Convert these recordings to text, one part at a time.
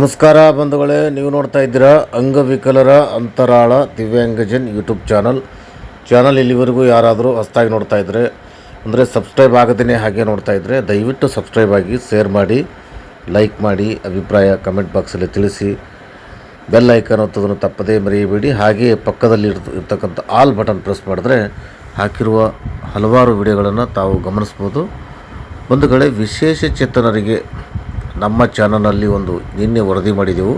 ನಮಸ್ಕಾರ ಬಂಧುಗಳೇ, ನೀವು ನೋಡ್ತಾ ಇದ್ದೀರಾ ಅಂಗವಿಕಲರ ಅಂತರಾಳ ದಿವ್ಯಾಂಗಜನ್ ಯೂಟ್ಯೂಬ್ ಚಾನಲ್. ಚಾನಲ್ ಇಲ್ಲಿವರೆಗೂ ಯಾರಾದರೂ ಹೊಸ್ತಾಗಿ ನೋಡ್ತಾ ಇದ್ದರೆ ಅಂದರೆ ಸಬ್ಸ್ಕ್ರೈಬ್ ಆಗದೇ ಹಾಗೆ ನೋಡ್ತಾ ಇದ್ದರೆ ದಯವಿಟ್ಟು ಸಬ್ಸ್ಕ್ರೈಬ್ ಆಗಿ, ಶೇರ್ ಮಾಡಿ, ಲೈಕ್ ಮಾಡಿ, ಅಭಿಪ್ರಾಯ ಕಮೆಂಟ್ ಬಾಕ್ಸಲ್ಲಿ ತಿಳಿಸಿ. ಬೆಲ್ ಐಕನ್ ಒತ್ತೋದನ್ನು ತಪ್ಪದೇ ಮರೆಯಬೇಡಿ. ಹಾಗೆ ಪಕ್ಕದಲ್ಲಿ ಇರ್ತ- ಇರ್ತಕ್ಕಂಥ ಆಲ್ ಬಟನ್ ಪ್ರೆಸ್ ಮಾಡಿದ್ರೆ ಹಾಕಿರುವ ಹಲವಾರು ವಿಡಿಯೋಗಳನ್ನು ತಾವು ಗಮನಿಸ್ಬೋದು. ಒಂದು ಕಡೆ ವಿಶೇಷ ಚೇತನರಿಗೆ ನಮ್ಮ ಚಾನಲಲ್ಲಿ ಒಂದು ನಿನ್ನೆ ವರದಿ ಮಾಡಿದೆವು.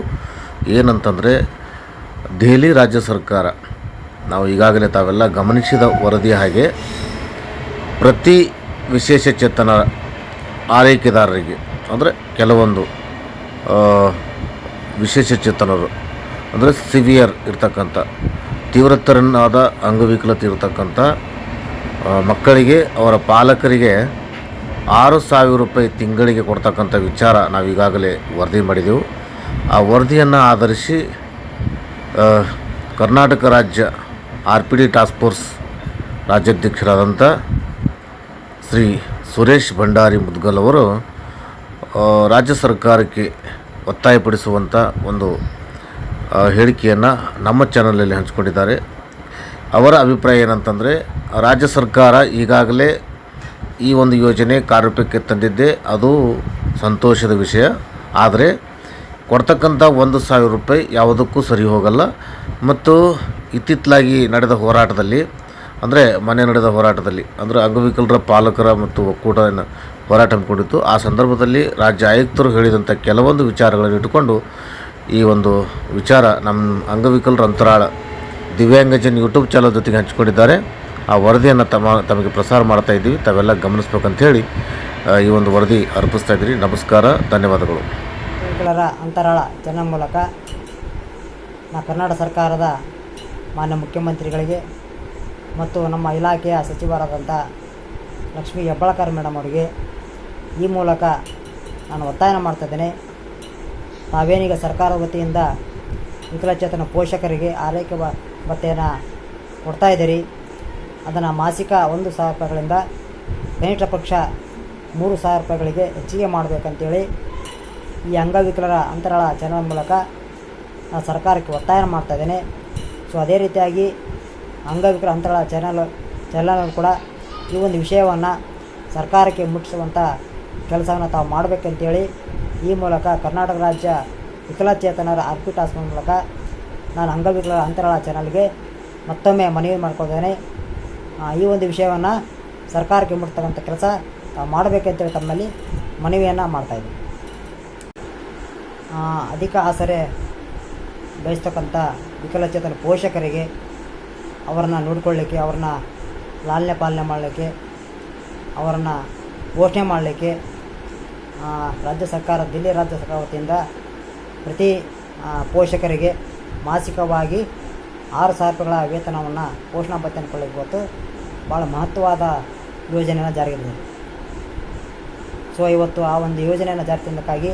ಏನಂತಂದರೆ, ದೆಹಲಿ ರಾಜ್ಯ ಸರ್ಕಾರ, ನಾವು ಈಗಾಗಲೇ ತಾವೆಲ್ಲ ಗಮನಿಸಿದ ವರದಿ ಹಾಗೆ, ಪ್ರತಿ ವಿಶೇಷ ಚೇತನ ಆರೈಕೆದಾರರಿಗೆ, ಅಂದರೆ ಕೆಲವೊಂದು ವಿಶೇಷ ಚೇತನರು, ಅಂದರೆ ಸಿವಿಯರ್ ಇರ್ತಕ್ಕಂಥ, ತೀವ್ರತರನಾದ ಅಂಗವಿಕಲತೆ ಇರತಕ್ಕಂಥ ಮಕ್ಕಳಿಗೆ, ಅವರ ಪಾಲಕರಿಗೆ ಆರು ಸಾವಿರ ರೂಪಾಯಿ ತಿಂಗಳಿಗೆ ಕೊಡ್ತಕ್ಕಂಥ ವಿಚಾರ ನಾವು ಈಗಾಗಲೇ ವರದಿ ಮಾಡಿದೆವು. ಆ ವರದಿಯನ್ನು ಆಧರಿಸಿ ಕರ್ನಾಟಕ ರಾಜ್ಯ R P D task force ರಾಜ್ಯಾಧ್ಯಕ್ಷರಾದಂಥ Shri Suresh Bhandari Mudgal ಅವರು ರಾಜ್ಯ ಸರ್ಕಾರಕ್ಕೆ ಒತ್ತಾಯಪಡಿಸುವಂಥ ಒಂದು ಹೇಳಿಕೆಯನ್ನು ನಮ್ಮ ಚಾನಲಲ್ಲಿ ಹಂಚಿಕೊಂಡಿದ್ದಾರೆ. ಅವರ ಅಭಿಪ್ರಾಯ ಏನಂತಂದರೆ, ರಾಜ್ಯ ಸರ್ಕಾರ ಈಗಾಗಲೇ ಈ ಒಂದು ಯೋಜನೆ ಕಾರ್ಯರೂಪಕ್ಕೆ ತಂದಿದ್ದೆ. ಅದು ಸಂತೋಷದ ವಿಷಯ. ಆದರೆ ಕೊಡ್ತಕ್ಕಂಥ ಒಂದು ಸಾವಿರ ರೂಪಾಯಿ ಯಾವುದಕ್ಕೂ ಸರಿ ಹೋಗಲ್ಲ. ಮತ್ತು ಇತ್ತಿತ್ತಲಾಗಿ ನಡೆದ ಹೋರಾಟದಲ್ಲಿ, ಅಂದರೆ ಮನೆ ನಡೆದ ಹೋರಾಟದಲ್ಲಿ, ಅಂದರೆ ಅಂಗವಿಕಲರ ಪಾಲಕರ ಮತ್ತು ಒಕ್ಕೂಟ ಏನು ಹೋರಾಟ ಹಮ್ಮಿಕೊಂಡಿತ್ತು ಆ ಸಂದರ್ಭದಲ್ಲಿ ರಾಜ್ಯ ಆಯುಕ್ತರು ಹೇಳಿದಂಥ ಕೆಲವೊಂದು ವಿಚಾರಗಳನ್ನು ಇಟ್ಟುಕೊಂಡು, ಈ ಒಂದು ವಿಚಾರ ನಮ್ಮ ಅಂಗವಿಕಲರ ಅಂತರಾಳ ದಿವ್ಯಾಂಗಜನ್ ಯೂಟ್ಯೂಬ್ ಚಾನಲ್ ಜೊತೆಗೆ ಹಂಚಿಕೊಂಡಿದ್ದಾರೆ. ಆ ವರದಿಯನ್ನು ತಮ್ಮ ತಮಗೆ ಪ್ರಸಾರ ಮಾಡ್ತಾ ಇದ್ದೀವಿ. ತಾವೆಲ್ಲ ಗಮನಿಸ್ಬೇಕಂತೇಳಿ ಈ ಒಂದು ವರದಿ ಅರ್ಪಿಸ್ತಾ ಇದ್ದೀರಿ. ನಮಸ್ಕಾರ, ಧನ್ಯವಾದಗಳು. ಅಂತರಾಳ ಜನ ಮೂಲಕ ನಾ ಕರ್ನಾಟಕ ಸರ್ಕಾರದ ಮಾನ್ಯ ಮುಖ್ಯಮಂತ್ರಿಗಳಿಗೆ ಮತ್ತು ನಮ್ಮ ಇಲಾಖೆಯ ಸಚಿವರಾದಂಥ ಲಕ್ಷ್ಮೀ ಹೆಬ್ಬಾಳ್ಕರ್ ಮೇಡಮ್ ಅವರಿಗೆ ಈ ಮೂಲಕ ನಾನು ಒತ್ತಾಯ ಮಾಡ್ತಾಯಿದ್ದೇನೆ ನಾವೇನೀಗ ಸರ್ಕಾರದ ವತಿಯಿಂದ ವಿಕಲಚೇತನ ಪೋಷಕರಿಗೆ ಆರೈಕೆ ಭತ್ತೆಯನ್ನು ಕೊಡ್ತಾಯಿದ್ದೀರಿ ಅದನ್ನು ಮಾಸಿಕ ಒಂದು ಸಾವಿರ ರೂಪಾಯಿಗಳಿಂದ ಕನಿಷ್ಠ ಪಕ್ಷ ಮೂರು ಸಾವಿರ ರೂಪಾಯಿಗಳಿಗೆ ಹೆಚ್ಚಿಗೆ ಮಾಡಬೇಕಂತೇಳಿ ಈ ಅಂಗವಿಕಲರ ಅಂತರಾಳ ಚಾನಲ್ ಮೂಲಕ ನಾನು ಸರ್ಕಾರಕ್ಕೆ ಒತ್ತಾಯ ಮಾಡ್ತಾ ಇದ್ದೇನೆ. ಸೊ ಅದೇ ರೀತಿಯಾಗಿ ಅಂಗವಿಕಲ ಅಂತರಾಳ ಚಾನಲ್ ಚಾನಲ್ ಕೂಡ ಈ ಒಂದು ವಿಷಯವನ್ನು ಸರ್ಕಾರಕ್ಕೆ ಮುಟ್ಟಿಸುವಂಥ ಕೆಲಸವನ್ನು ತಾವು ಮಾಡಬೇಕಂತೇಳಿ ಈ ಮೂಲಕ ಕರ್ನಾಟಕ ರಾಜ್ಯ ವಿಕಲಚೇತನರ ಟಾಸ್ಕ್ ಮೂಲಕ ನಾನು ಅಂಗವಿಕಲರ ಅಂತರಾಳ ಚಾನಲ್ಗೆ ಮತ್ತೊಮ್ಮೆ ಮನವಿ ಮಾಡ್ಕೊಳ್ತೇನೆ. ಈ ಒಂದು ವಿಷಯವನ್ನು ಸರ್ಕಾರಕ್ಕೆ ಮುಟ್ತಕ್ಕಂಥ ಕೆಲಸ ಮಾಡಬೇಕಂತೇಳಿ ತಮ್ಮಲ್ಲಿ ಮನವಿಯನ್ನು ಮಾಡ್ತಾಯಿದ್ದೀವಿ ಅಧಿಕ ಆಸರೆ ಬಯಸ್ತಕ್ಕಂಥ ವಿಕಲಚೇತನ ಪೋಷಕರಿಗೆ ಅವರನ್ನು ನೋಡಿಕೊಳ್ಳಿಕ್ಕೆ, ಅವ್ರನ್ನ ಲಾಲನೆ ಪಾಲನೆ ಮಾಡಲಿಕ್ಕೆ, ಅವರನ್ನು ಪೋಷಣೆ ಮಾಡಲಿಕ್ಕೆ ರಾಜ್ಯ ಸರ್ಕಾರ, ದಿಲ್ಲಿ ರಾಜ್ಯ ಸರ್ಕಾರ ವತಿಯಿಂದ ಪ್ರತಿ ಪೋಷಕರಿಗೆ ಮಾಸಿಕವಾಗಿ ಆರು ಸಾವಿರ ರೂಪಾಯಿಗಳ ವೇತನವನ್ನು ಪೋಷಣಾ ಭತ್ಯೆಯನ್ನು ಕೊಡಲಿಕ್ಕೆ ಇವತ್ತು ಭಾಳ ಮಹತ್ವವಾದ ಯೋಜನೆಯನ್ನು ಜಾರಿಗೆ ತಂದಿದೆ. ಸೊ ಇವತ್ತು ಆ ಒಂದು ಯೋಜನೆಯನ್ನು ಜಾರಿ ತಂದಕ್ಕಾಗಿ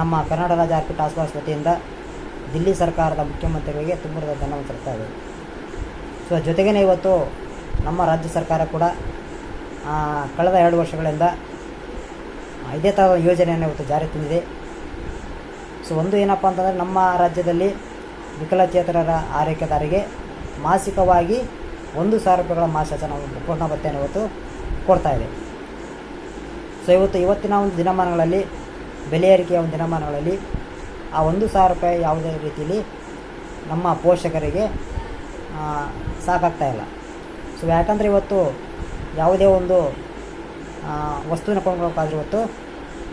ನಮ್ಮ ಕರ್ನಾಟಕ ರಾಜ್ಯ ಟಾಸ್ಕ್ ಫೋರ್ಸ್ ವತಿಯಿಂದ ದಿಲ್ಲಿ ಸರ್ಕಾರದ ಮುಖ್ಯಮಂತ್ರಿಗಳಿಗೆ ತುಂಬ ಧನ್ಯವಾದ ಸಲ್ಲಿಸ್ತಾ ಇದೆ ಸೊ ಜೊತೆಗೇ ಇವತ್ತು ನಮ್ಮ ರಾಜ್ಯ ಸರ್ಕಾರ ಕೂಡ ಕಳೆದ ಎರಡು ವರ್ಷಗಳಿಂದ ಇದೇ ಥರದ ಯೋಜನೆಯನ್ನು ಇವತ್ತು ಜಾರಿ ತಂದಿದೆ. ಸೊ ಒಂದು ಏನಪ್ಪ ಅಂತಂದರೆ ನಮ್ಮ ರಾಜ್ಯದಲ್ಲಿ ವಿಕಲಚೇತನರ ಆರೈಕೆದಾರಿಗೆ ಮಾಸಿಕವಾಗಿ ಒಂದು ಸಾವಿರ ರೂಪಾಯಿಗಳ ಮಾಸಾಚನ ಪೂರ್ಣ ಭತ್ತೆಯನ್ನು ಇವತ್ತು ಕೊಡ್ತಾ ಇದೆ. ಸೊ, ಇವತ್ತು ಇವತ್ತಿನ ಒಂದು ದಿನಮಾನಗಳಲ್ಲಿ, ಬೆಲೆ ಏರಿಕೆಯ ಒಂದು ದಿನಮಾನಗಳಲ್ಲಿ ಆ ಒಂದು ಸಾವಿರ ರೂಪಾಯಿ ಯಾವುದೇ ರೀತಿಯಲ್ಲಿ ನಮ್ಮ ಪೋಷಕರಿಗೆ ಸಾಕಾಗ್ತಾಯಿಲ್ಲ ಸೊ, ಯಾಕಂದರೆ ಇವತ್ತು ಯಾವುದೇ ಒಂದು ವಸ್ತುವಿನ ಕೊಂಡ್ಕೊಳ್ಳೋಕ್ಕಾದ್ರೆ ಇವತ್ತು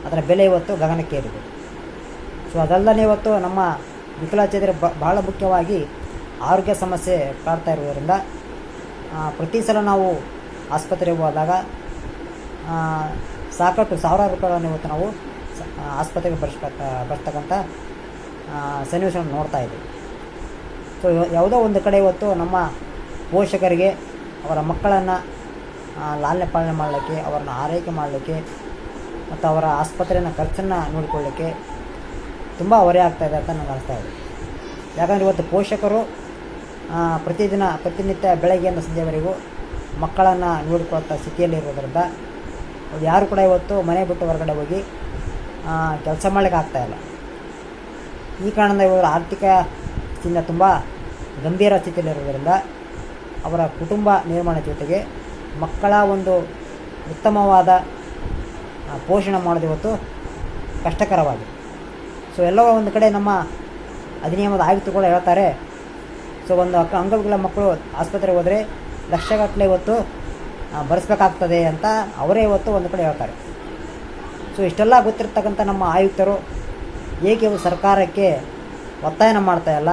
ಅದರ ಬೆಲೆ ಇವತ್ತು ಗಗನಕ್ಕೇರಿದೆ. ಸೊ ಅದಲ್ಲದೆ ಇವತ್ತು ನಮ್ಮ ವಿಕಲಚೇತನ ಬಹಳ ಮುಖ್ಯವಾಗಿ ಆರೋಗ್ಯ ಸಮಸ್ಯೆ ಕಾಡ್ತಾ ಇರುವುದರಿಂದ ಪ್ರತಿ ಸಲ ನಾವು ಆಸ್ಪತ್ರೆಗೆ ಹೋದಾಗ ಸಾಕಷ್ಟು ಸಾವಿರಾರು ರೂಪಾಯಿಗಳನ್ನು ಇವತ್ತು ನಾವು ಆಸ್ಪತ್ರೆಗೆ ಬರ್ಸ್ಬೇಕ ಬರ್ತಕ್ಕಂಥ ಸನ್ನಿವೇಶವನ್ನು ನೋಡ್ತಾ ಇದ್ದೀವಿ. ಸೊ ಯಾವುದೋ ಒಂದು ಕಡೆ ಇವತ್ತು ನಮ್ಮ ಪೋಷಕರಿಗೆ, ಅವರ ಮಕ್ಕಳನ್ನು ಲಾಲನೆ ಪಾಲನೆ ಮಾಡಲಿಕ್ಕೆ, ಅವರನ್ನು ಆರೈಕೆ ಮಾಡಲಿಕ್ಕೆ, ಮತ್ತು ಅವರ ಆಸ್ಪತ್ರೆಯ ಖರ್ಚನ್ನು ನೋಡಿಕೊಳ್ಳಿಕ್ಕೆ ತುಂಬ ಹೊರೆ ಇದೆ ಅಂತ ನನಗೆ ಅನಿಸ್ತಾ ಇದೆ. ಯಾಕಂದರೆ ಇವತ್ತು ಪೋಷಕರು ಪ್ರತಿದಿನ, ಪ್ರತಿನಿತ್ಯ ಬೆಳಗ್ಗೆಯಿಂದ ಸಂಜೆವರೆಗೂ ಮಕ್ಕಳನ್ನು ನೋಡಿಕೊಳ್ಳುವಂಥ ಸ್ಥಿತಿಯಲ್ಲಿರೋದ್ರಿಂದ ಯಾರು ಕೂಡ ಇವತ್ತು ಮನೆ ಬಿಟ್ಟು ಹೊರಗಡೆ ಹೋಗಿ ಕೆಲಸ ಮಾಡಲಿಕ್ಕೆ ಆಗ್ತಾಯಿಲ್ಲ ಈ ಕಾರಣದಿಂದ ಇವರು ಆರ್ಥಿಕ ಸ್ಥಿತಿಯಿಂದ ತುಂಬ ಗಂಭೀರ ಸ್ಥಿತಿಯಲ್ಲಿರೋದ್ರಿಂದ ಅವರ ಕುಟುಂಬ ನಿರ್ಮಾಣ ಜೊತೆಗೆ ಮಕ್ಕಳ ಒಂದು ಉತ್ತಮವಾದ ಪೋಷಣೆ ಮಾಡೋದು ಇವತ್ತು ಕಷ್ಟಕರವಾಗಿದೆ. ಸೊ ಎಲ್ಲೋ ಒಂದು ಕಡೆ ನಮ್ಮ ಅಧಿನಿಯಮದ ಆಯುಕ್ತಗಳು ಹೇಳ್ತಾರೆ. ಸೊ ಒಂದು ಅಕ್ಕ ಅಂಗವಿಕಲ ಮಕ್ಕಳು ಆಸ್ಪತ್ರೆಗೆ ಹೋದರೆ ಲಕ್ಷಗಟ್ಟಲೆ ಇವತ್ತು ಬರೆಸ್ಬೇಕಾಗ್ತದೆ ಅಂತ ಅವರೇ ಇವತ್ತು ಒಂದು ಕಡೆ ಹೇಳ್ತಾರೆ. ಸೊ ಇಷ್ಟೆಲ್ಲ ಗೊತ್ತಿರ್ತಕ್ಕಂಥ ನಮ್ಮ ಆಯುಕ್ತರು ಏಕೆ ಸರ್ಕಾರಕ್ಕೆ ಒತ್ತಾಯನ ಮಾಡ್ತಾ ಇಲ್ಲ?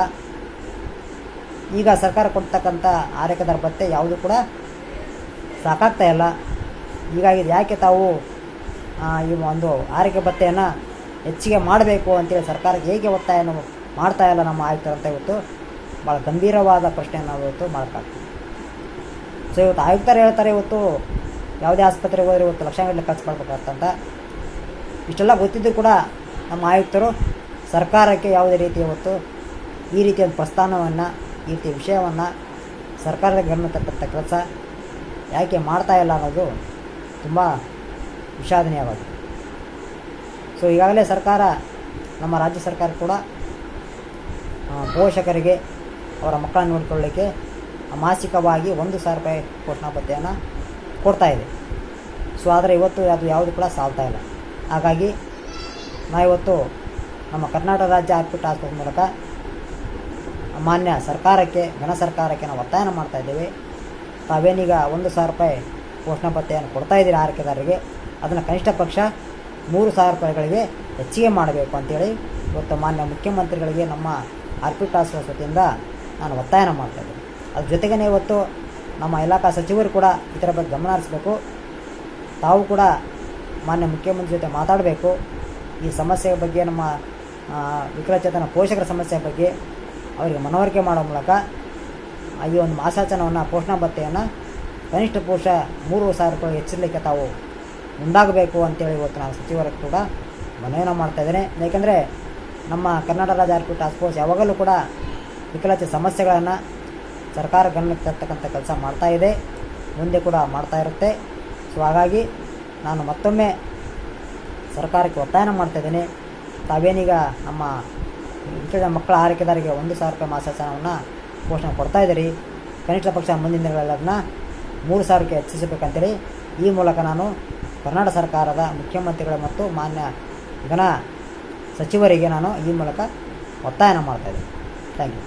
ಈಗ ಸರ್ಕಾರ ಕೊಡ್ತಕ್ಕಂಥ ಆರೈಕೆ ದರ ಭತ್ಯೆ ಯಾವುದು ಕೂಡ ಸಾಕಾಗ್ತಾ ಇಲ್ಲ. ಹೀಗಾಗಿ ಯಾಕೆ ತಾವು ಈ ಒಂದು ಆರೈಕೆ ಭತ್ಯೆಯನ್ನು ಹೆಚ್ಚಿಗೆ ಮಾಡಬೇಕು ಅಂತೇಳಿ ಸರ್ಕಾರಕ್ಕೆ ಹೇಗೆ ಒತ್ತಾಯನೋ ಮಾಡ್ತಾ ಇಲ್ಲ ನಮ್ಮ ಆಯುಕ್ತರು ಅಂತ ಇವತ್ತು ಭಾಳ ಗಂಭೀರವಾದ ಪ್ರಶ್ನೆಯನ್ನು ನಾವು ಇವತ್ತು ಮಾಡೋಕ್ಕಾಗ್ತೀವಿ ಸೊ ಇವತ್ತು ಆಯುಕ್ತರು ಹೇಳ್ತಾರೆ, ಇವತ್ತು ಯಾವುದೇ ಆಸ್ಪತ್ರೆಗೆ ಹೋದರೆ ಇವತ್ತು ಲಕ್ಷಾಂಗಟ್ಟಲೆ ಖರ್ಚು ಮಾಡಬೇಕಾಗ್ತಂತ ಇಷ್ಟೆಲ್ಲ ಗೊತ್ತಿದ್ದರೂ ಕೂಡ ನಮ್ಮ ಆಯುಕ್ತರು ಸರ್ಕಾರಕ್ಕೆ ಯಾವುದೇ ರೀತಿ ಇವತ್ತು ಈ ರೀತಿಯ ಒಂದು ಪ್ರಸ್ಥಾನವನ್ನು ಈ ರೀತಿಯ ವಿಷಯವನ್ನು ಸರ್ಕಾರದ ಗಮನ ತಕ್ಕಂಥ ಕೆಲಸ ಯಾಕೆ ಮಾಡ್ತಾ ಇಲ್ಲ ಅನ್ನೋದು ತುಂಬ ವಿಷಾದನೀಯವಾಗಿದೆ. ಸೊ ಈಗಾಗಲೇ ಸರ್ಕಾರ, ನಮ್ಮ ರಾಜ್ಯ ಸರ್ಕಾರ ಕೂಡ ಪೋಷಕರಿಗೆ ಅವರ ಮಕ್ಕಳನ್ನು ನೋಡಿಕೊಳ್ಳಲಿಕ್ಕೆ ಮಾಸಿಕವಾಗಿ ಒಂದು ಸಾವಿರ ರೂಪಾಯಿ ಪೋಷಣಾ ಕೊಡ್ತಾ ಇದೆ. ಸೊ ಆದರೆ ಇವತ್ತು ಅದು ಯಾವುದು ಕೂಡ ಸಾಲ್ತಾ ಇಲ್ಲ. ಹಾಗಾಗಿ ನಾವಿವತ್ತು ನಮ್ಮ ಕರ್ನಾಟಕ ರಾಜ್ಯ ಹಾಸ್ಪಿಟಲ್ ಆಸ್ಪತ್ರೆ ಮೂಲಕ ಮಾನ್ಯ ಸರ್ಕಾರಕ್ಕೆ, ಘನ ಸರ್ಕಾರಕ್ಕೆ ನಾವು ಒತ್ತಾಯನ ಮಾಡ್ತಾಯಿದ್ದೇವೆ ತಾವೇನೀಗ ಒಂದು ಸಾವಿರ ರೂಪಾಯಿ ಪೋಷಣಾ ಭತ್ಯೆಯನ್ನು ಕೊಡ್ತಾ ಇದ್ದೀರಿ ಅದನ್ನು ಕನಿಷ್ಠ ಪಕ್ಷ ಮೂರು ಸಾವಿರ ರೂಪಾಯಿಗಳಿಗೆ ಹೆಚ್ಚಿಗೆ ಮಾಡಬೇಕು ಅಂತೇಳಿ ಇವತ್ತು ಮಾನ್ಯ ಮುಖ್ಯಮಂತ್ರಿಗಳಿಗೆ ನಮ್ಮ ಆಸ್ಪತ್ರೆ ವತಿಯಿಂದ ನಾನು ಒತ್ತಾಯನ ಮಾಡ್ತಾ ಇದ್ದೇನೆ. ಅದ್ರ ಜೊತೆಗೇ ಇವತ್ತು ನಮ್ಮ ಇಲಾಖಾ ಸಚಿವರು ಕೂಡ ಇದರ ಬಗ್ಗೆ ಗಮನ ಹರಿಸಬೇಕು. ತಾವು ಕೂಡ ಮಾನ್ಯ ಮುಖ್ಯಮಂತ್ರಿ ಜೊತೆ ಮಾತಾಡಬೇಕು. ಈ ಸಮಸ್ಯೆಯ ಬಗ್ಗೆ ನಮ್ಮ ವಿಕಲಚೇತನ ಪೋಷಕರ ಸಮಸ್ಯೆ ಬಗ್ಗೆ ಅವರಿಗೆ ಮನವರಿಕೆ ಮಾಡೋ ಮೂಲಕ ಈ ಒಂದು ಮಾಸಾಚನವನ್ನು ಪೋಷಣಾ ಭತ್ತೆಯನ್ನು ಕನಿಷ್ಠ ಪುರುಷ ಮೂರು ಸಾವಿರ ರೂಪಾಯಿ ಹೆಚ್ಚಿರಲಿಕ್ಕೆ ತಾವು ಮುಂದಾಗಬೇಕು ಅಂತೇಳಿ ಇವತ್ತು ನಾನು ಸಚಿವರು ಕೂಡ ಮನವಿಯನ್ನು ಮಾಡ್ತಾ ಇದ್ದೇನೆ. ಯಾಕೆಂದರೆ ನಮ್ಮ ಕರ್ನಾಟಕ ರಾಜ್ಯ ಆರ್ಪಿಟ್ ಟಾಸ್ಕ್ ಫೋರ್ಸ್ ಯಾವಾಗಲೂ ಕೂಡ ವಿಕಲಚೇತ ಸಮಸ್ಯೆಗಳನ್ನು ಸರ್ಕಾರ ಗಮನಕ್ಕೆ ತರ್ತಕ್ಕಂಥ ಕೆಲಸ ಇದೆ. ಮುಂದೆ ಕೂಡ ಮಾಡ್ತಾ ಇರುತ್ತೆ. ಸೊ ಹಾಗಾಗಿ ನಾನು ಮತ್ತೊಮ್ಮೆ ಸರ್ಕಾರಕ್ಕೆ ಒತ್ತಾಯನ ಮಾಡ್ತಾ ಇದ್ದೇನೆ. ತಾವೇನೀಗ ನಮ್ಮ ವಿಕಲ ಮಕ್ಕಳ ಆರೈಕೆದಾರಿಗೆ ಒಂದು ಸಾವಿರ ರೂಪಾಯಿ ಮಾಸಾಚಾರವನ್ನು ಘೋಷಣೆ ಕೊಡ್ತಾ ಇದ್ದೀರಿ. ಕನಿಷ್ಠ ಪಕ್ಷ ಮುಂದಿನ ದಿನಗಳಲ್ಲಿ ಅದನ್ನ ಮೂರು ಸಾವಿರಕ್ಕೆ ಹೆಚ್ಚಿಸಬೇಕಂತೇಳಿ ಈ ಮೂಲಕ ನಾನು ಕರ್ನಾಟಕ ಸರ್ಕಾರದ ಮುಖ್ಯಮಂತ್ರಿಗಳು ಮತ್ತು ಮಾನ್ಯ ಘನ ಸಚಿವರಿಗೆ ನಾನು ಈ ಮೂಲಕ ಒತ್ತಾಯನ ಮಾಡ್ತಾ ಇದ್ದೀನಿ. Thank you